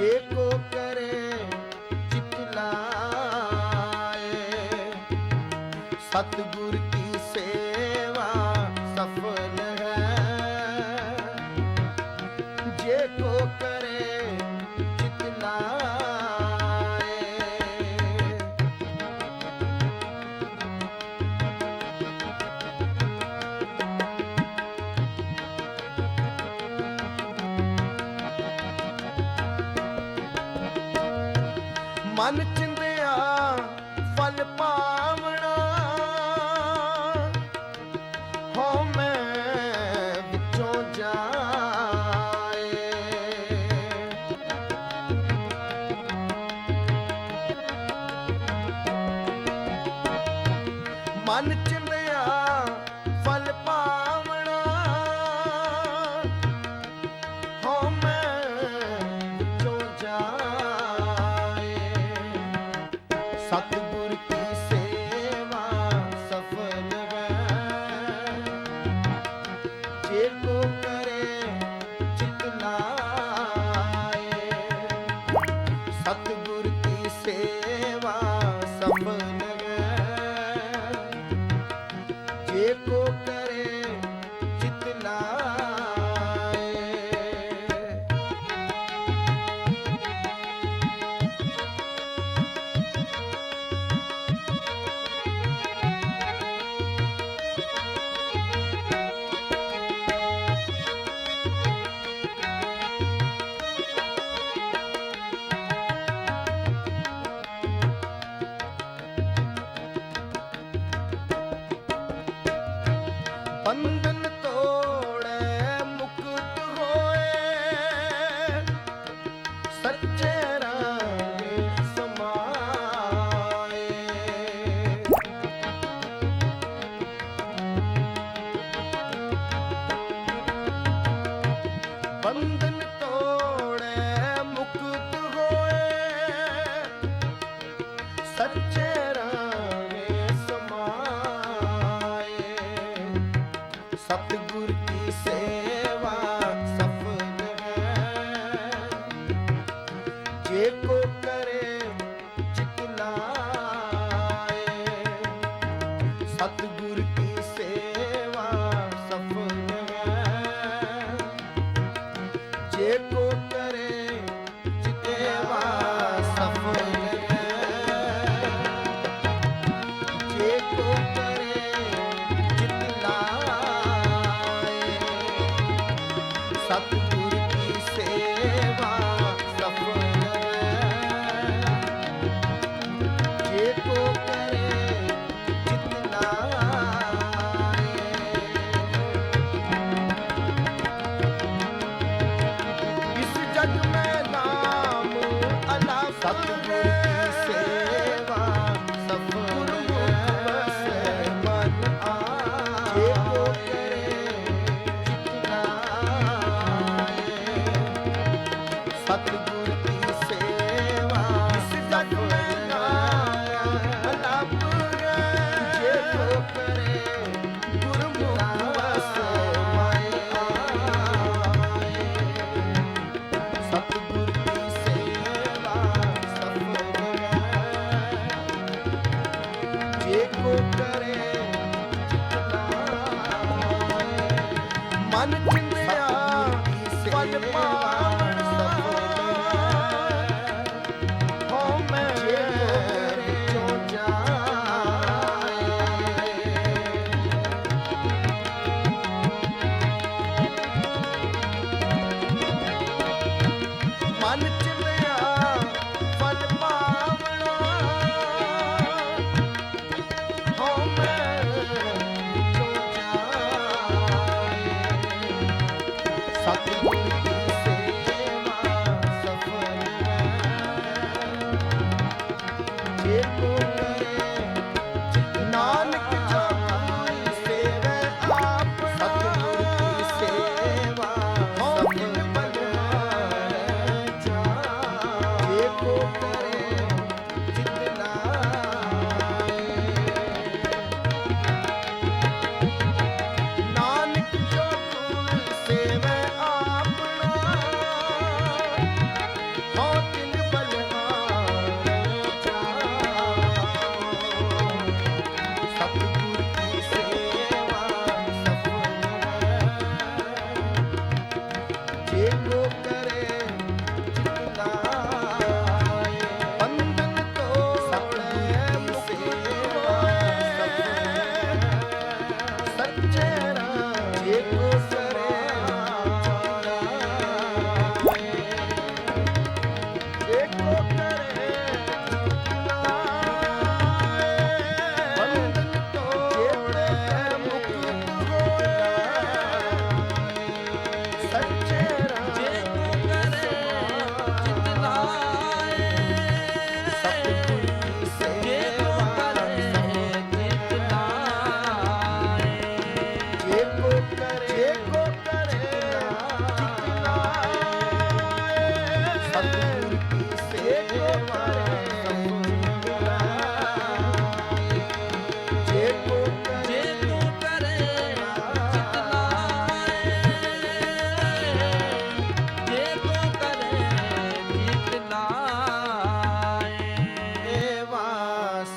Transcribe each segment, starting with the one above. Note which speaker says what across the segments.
Speaker 1: ਜੇ ਕੋ ਕਰੇ ਚਿਤ ਲਾਏ ਸਤਿਗੁਰ मन च Up to Good.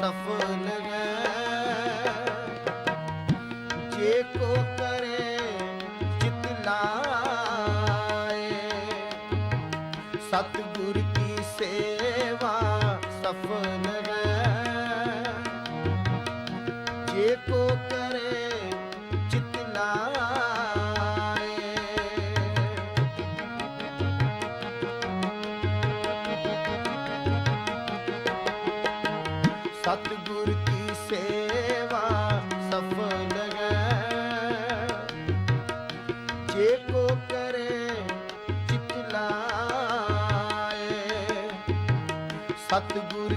Speaker 1: ਸਫਲ ਰਹਿ ਜੇ ਕੋ ਕਰੇ ਚਿਤ ਲਾਏ। ਸਤਿਗੁਰ ਕੀ ਸੇਵਾ ਸਫਲ ਰਹਿ ਜੇ ਕੋ ਜੇ ਕੋ ਕਰੇ ਚਿਤ ਲਾਏ ਸਤਿਗੁਰ